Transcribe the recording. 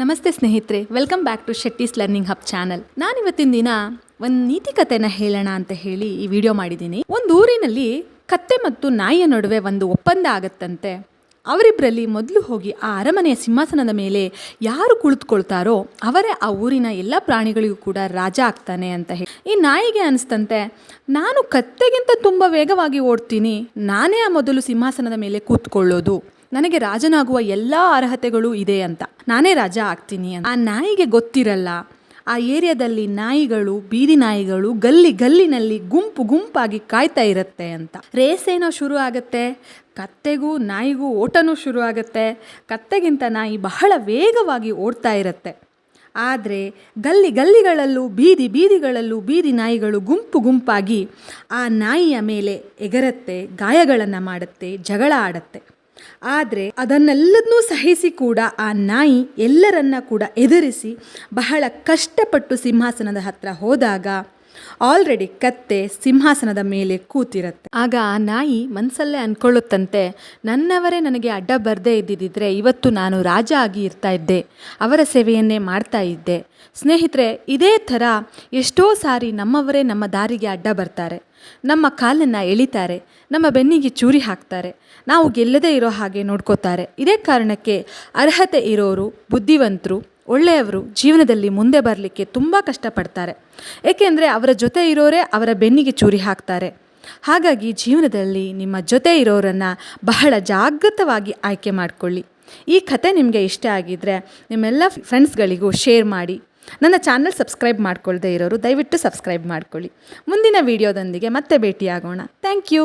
ನಮಸ್ತೆ ಸ್ನೇಹಿತರೆ welcome back to Shetty's learning hub channel ನಾನು ಇವತ್ತಿನ ದಿನ ಒಂದು ನೀತಿ ಕಥೆನ ಹೇಳೋಣ ಅಂತ ಹೇಳಿ ಈ ವಿಡಿಯೋ ಮಾಡಿದ್ದೀನಿ. ಒಂದು ಊರಿನಲ್ಲಿ ಕತ್ತೆ ಮತ್ತು ನಾಯಿಯ ನಡುವೆ ಒಂದು ಒಪ್ಪಂದ ಆಗತ್ತಂತೆ. ಅವರಿಬ್ಬರಲ್ಲಿ ಮೊದಲು ಹೋಗಿ ಆ ಅರಮನೆಯ ಸಿಂಹಾಸನದ ಮೇಲೆ ಯಾರು ಕುಳಿತುಕೊಳ್ತಾರೋ ಅವರೇ ಆ ಊರಿನ ಎಲ್ಲ ಪ್ರಾಣಿಗಳಿಗೂ ಕೂಡ ರಾಜ ಆಗ್ತಾನೆ ಅಂತ ಹೇಳಿ. ಈ ನಾಯಿಗೆ ಅನಿಸ್ತಂತೆ, ನಾನು ಕತ್ತೆಗಿಂತ ತುಂಬ ವೇಗವಾಗಿ ಓಡ್ತೀನಿ. ನಾನೇ ಆ ಮೊದಲು ಸಿಂಹಾಸನದ ಮೇಲೆ ಕೂತ್ಕೊಳ್ಳೋದು. ನನಗೆ ರಾಜನಾಗುವ ಎಲ್ಲ ಅರ್ಹತೆಗಳು ಇದೆ ಅಂತ. ನಾನೇ ರಾಜ ಆಗ್ತೀನಿ ಅಂತ. ಆ ನಾಯಿಗೆ ಗೊತ್ತಿರಲ್ಲ. ಆ ಏರಿಯಾದಲ್ಲಿ ನಾಯಿಗಳು, ಬೀದಿ ನಾಯಿಗಳು ಗಲ್ಲಿ ಗಲ್ಲಿನಲ್ಲಿ ಗುಂಪು ಗುಂಪಾಗಿ ಕಾಯ್ತಾ ಇರುತ್ತೆ ಅಂತ. ರೇಸ್ ಏನೋ ಶುರು ಆಗುತ್ತೆ. ಕತ್ತೆಗೂ ನಾಯಿಗೂ ಓಟನೂ ಶುರು ಆಗುತ್ತೆ. ಕತ್ತೆಗಿಂತ ನಾಯಿ ಬಹಳ ವೇಗವಾಗಿ ಓಡ್ತಾ ಇರುತ್ತೆ. ಆದರೆ ಗಲ್ಲಿ ಗಲ್ಲಿಗಳಲ್ಲೂ, ಬೀದಿ ಬೀದಿಗಳಲ್ಲೂ ಬೀದಿ ನಾಯಿಗಳು ಗುಂಪು ಗುಂಪಾಗಿ ಆ ನಾಯಿಯ ಮೇಲೆ ಎಗರತ್ತೆ, ಗಾಯಗಳನ್ನು ಮಾಡುತ್ತೆ, ಜಗಳ ಆಡುತ್ತೆ. ಆದರೆ ಅದನ್ನೆಲ್ಲದನ್ನೂ ಸಹಿಸಿ ಕೂಡ ಆ ನಾಯಿ ಎಲ್ಲರನ್ನ ಕೂಡ ಎದುರಿಸಿ ಬಹಳ ಕಷ್ಟಪಟ್ಟು ಸಿಂಹಾಸನದ ಹತ್ರ ಹೋದಾಗ ಆಲ್ರೆಡಿ ಕತ್ತೆ ಸಿಂಹಾಸನದ ಮೇಲೆ ಕೂತಿರುತ್ತೆ. ಆಗ ಆ ನಾಯಿ ಮನಸ್ಸಲ್ಲೇ ಅಂದ್ಕೊಳ್ಳುತ್ತಂತೆ ನನ್ನವರೇ ನನಗೆ ಅಡ್ಡ ಬರದೇ ಇದ್ದಿದ್ದರೆ ಇವತ್ತು ನಾನು ರಾಜ ಆಗಿ ಇರ್ತಾ ಇದ್ದೆ, ಅವರ ಸೇವೆಯನ್ನೇ ಮಾಡ್ತಾ ಇದ್ದೆ. ಸ್ನೇಹಿತರೆ, ಇದೇ ಥರ ಎಷ್ಟೋ ಸಾರಿ ನಮ್ಮವರೇ ನಮ್ಮ ದಾರಿಗೆ ಅಡ್ಡ ಬರ್ತಾರೆ. ನಮ್ಮ ಕಾಲನ್ನು ಎಳಿತಾರೆ, ನಮ್ಮ ಬೆನ್ನಿಗೆ ಚೂರಿ ಹಾಕ್ತಾರೆ, ನಾವು ಗೆಲ್ಲದೇ ಇರೋ ಹಾಗೆ ನೋಡ್ಕೋತಾರೆ. ಇದೇ ಕಾರಣಕ್ಕೆ ಅರ್ಹತೆ ಇರೋರು, ಬುದ್ಧಿವಂತರು ಒಳ್ಳೆಯವರು ಜೀವನದಲ್ಲಿ ಮುಂದೆ ಬರಲಿಕ್ಕೆ ತುಂಬ ಕಷ್ಟಪಡ್ತಾರೆ. ಏಕೆಂದರೆ ಅವರ ಜೊತೆ ಇರೋರೇ ಅವರ ಬೆನ್ನಿಗೆ ಚೂರಿ ಹಾಕ್ತಾರೆ. ಹಾಗಾಗಿ ಜೀವನದಲ್ಲಿ ನಿಮ್ಮ ಜೊತೆ ಇರೋರನ್ನು ಬಹಳ ಜಾಗೃತವಾಗಿ ಆಯ್ಕೆ ಮಾಡಿಕೊಳ್ಳಿ. ಈ ಕತೆ ನಿಮಗೆ ಇಷ್ಟ ಆಗಿದ್ದರೆ ನಿಮ್ಮೆಲ್ಲ ಫ್ರೆಂಡ್ಸ್ಗಳಿಗೂ ಶೇರ್ ಮಾಡಿ. ನನ್ನ ಚಾನಲ್ ಸಬ್ಸ್ಕ್ರೈಬ್ ಮಾಡ್ಕೊಳ್ಳದೆ ಇರೋರು ದಯವಿಟ್ಟು ಸಬ್ಸ್ಕ್ರೈಬ್ ಮಾಡ್ಕೊಳ್ಳಿ. ಮುಂದಿನ ವೀಡಿಯೋದೊಂದಿಗೆ ಮತ್ತೆ ಭೇಟಿಯಾಗೋಣ. Thank you.